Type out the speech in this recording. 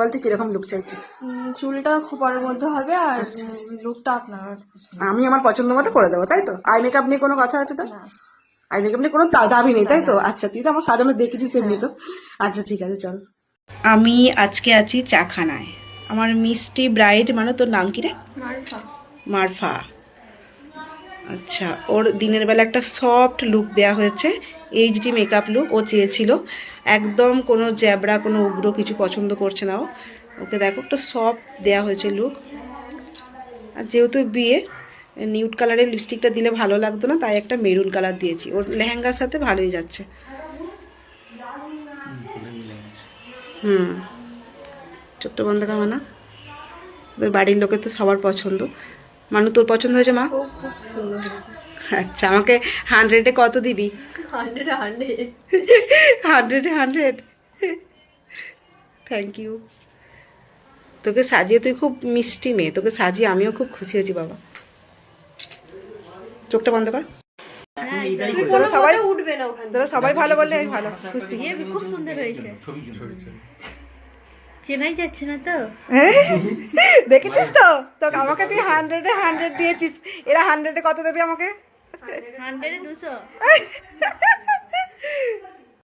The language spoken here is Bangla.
বল তুই কীরকম লুক চাইছিস? উম, চুলটা খোপার মধ্যে হবে আর আচ্ছা। লুকটা আপনার আমি আমার পছন্দ মতো করে দেবো তাই তো? আই মেকআপ নিয়ে কোনো কথা আছে তো আই মেকআপ নিয়ে কোনো দাবি নেই তাই তো? আচ্ছা তুই তো আমার সাজানো দেখেছিস এমনি তো। আচ্ছা ঠিক আছে চল। আমি আজকে আছি চাখানায়। আমার মিষ্টি ব্রাইড মানে তোর নাম কি রে? মারফা। আচ্ছা ওর দিনের বেলা একটা সফট লুক দেওয়া হয়েছে এইচডি মেকআপ লুক ও চেয়েছিল। একদম কোনো জ্যাবড়া কোনো উগ্র কিছু পছন্দ করছে না ও। ওকে দেখো, একটা সফট দেওয়া হয়েছে লুক আর যেহেতু বিয়ে নিউড কালারের লিপস্টিকটা দিলে ভালো লাগতো না, তাই একটা মেরুন কালার দিয়েছি। ওর লেহেঙ্গার সাথে ভালোই যাচ্ছে। হুম। ছোট্ট বন্ধ কামানা ওদের বাড়ির লোকের তো সবার পছন্দ। মানু তোর পছন্দ হয়েছে মা? খুব খুব সুন্দর হয়েছে। আচ্ছা আমাকে হান্ড্রেডে কত দিবি? হান্ড্রেড হান্ড্রেড হান্ড্রেডে হান্ড্রেড থ্যাংক ইউ তোকে সাজিয়ে তুই খুব মিষ্টি মেয়ে। তোকে সাজিয়ে আমিও খুব খুশি হয়েছি বাবা। চোখটা বন্ধ কর। তোরা সবাই উঠবে না তোরা সবাই ভালো বললে আমি ভালো খুশি। খুব সুন্দর হয়েছে। চেনাই যাচ্ছে না তো। দেখেছিস তো? তোকে আমাকে তুই হান্ড্রেডে হান্ড্রেড দিয়েছিস। এরা হান্ড্রেডে কত দেবে আমাকে? হান্ড্রেডে দুশো।